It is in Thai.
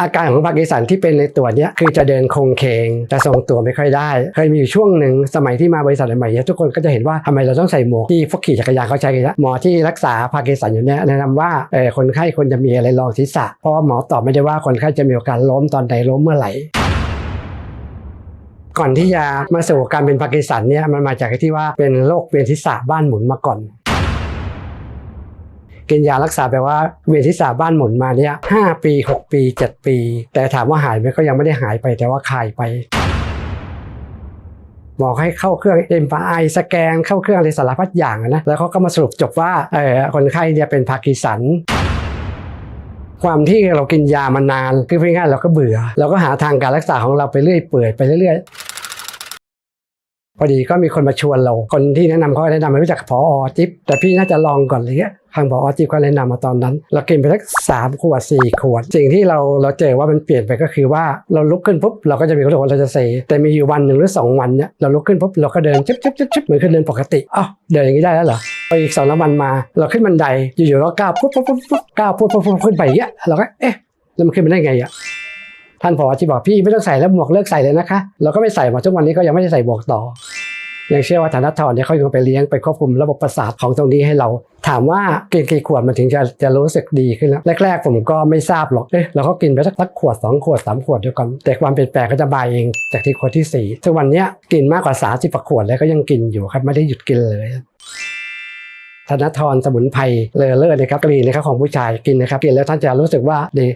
อาการของพาร์กินสันที่เป็นในตัวเนี้ยคือจะเดินคงเคงจะทรงตัวไม่ค่อยได้ เคยมีอยู่ช่วงหนึ่งสมัยที่มาบริษัทใหม่ๆเนี่ยทุกคนก็จะเห็นว่าทำไมเราต้องใส่หมวกที่พวกขี่จักรยานเขาใช้กันนะหมอที่รักษาพาร์กินสันอยู่เนี่ยแนะนำว่าเออคนไข้ควรจะมีอะไรรองศีรษะ เพราะว่าหมอตอบไม่ได้ว่าคนไข้จะมีโอกาสล้มตอนใดล้มเมื่อไหร่ก่อนที่จะมาสู่การเป็นพาร์กินสันเนี่ยมันมาจากที่ว่าเป็นโรคเวียนศีรษะบ้านหมุนมาก่อน กินยารักษาแปลว่าเวียนศีรษะบ้านหมุนมาเนี่ยห้าปีหกปีเจ็ดปี แต่ถามว่าหายไหมก็ยังไม่ได้หายไปแต่ว่าคลายไปหมอให้เข้าเครื่อง MRI สแกนเข้าเครื่องอะไรสารพัดอย่างนะแล้วเขาก็มาสรุปจบว่าเออคนไข้เนี่ยเป็นพาร์กินสันความที่เรากินยามานานคือพูดง่ายๆเราก็เบื่อ เราก็หาทางการรักษาของเราไปเรื่อยเปื่อยไปเรื่อยพอดีก็มีคนมาชวนเรา คนที่แนะนำเขาแนะนำมารู้จักพอจิ๊บแต่พี่น่าจะลองก่อนอะไรเงี้ย ทางพอจิ๊บก็แนะนำมาตอนนั้น เรากินไปสักสามขวดสี่ขวด สิ่งที่เราเราเจอว่ามันเปลี่ยนไปก็คือว่าเราลุกขึ้นปุ๊บเราก็จะมีความรู้สึกว่าเราจะเซแต่มีอยู่วันหนึ่งหรือสองวันเนี่ยเราลุกขึ้นปุ๊บเราก็เดินจิ๊บจิ๊บจิ๊บจิ๊บเหมือนคนเดินปกติอ้าวเดินอย่างนี้ได้แล้วเหรอพออีกสองสามวันมา เราขึ้นบันไดอยู่ๆเราก้าวปุ๊บปุ๊บปุ๊บปุ๊บก้าวปุ๊บปุ๊บปุ๊บขึ้นไปอย่างเงี้ยเราก็เอ๊ะแล้วมันขึ้นมาได้ไงอะท่านผอที่บอกพี่ไม่ต้องใส่แล้วหมวกเลิกใส่เลยนะคะ เราก็ไม่ใส่มาทุกวันนี้ก็ยังไม่ได้ใส่หมวกต่อ ยังเชื่อว่าธนทรเนี่ยเขาอยังไปเลี้ยงไปควบคุมระบบประสาทของตรงนี้ให้เรา ถามว่ากินกี่ขวดมันถึงจะจะรู้สึกดีขึ้นแล้วแรกๆผมก็ไม่ทราบหรอกเอ๊ะเราก็กินไปสักสักขวดสองขวดสามขวดเดียวกัน แต่ความเปลี่ยนแปลงก็จะมาเองจากที่ขวดที่สี่ทุกวันนี้กินมากกว่าสามสิบขวดแล้วก็ยังกินอยู่ครับไม่ได้หยุดกินเลยธนทรสมุนไพรเลอเลิศนะครับกรีนนะครับของผู้ชายกินนะครับกินแล้วท่านจะรู้สึกว่าดี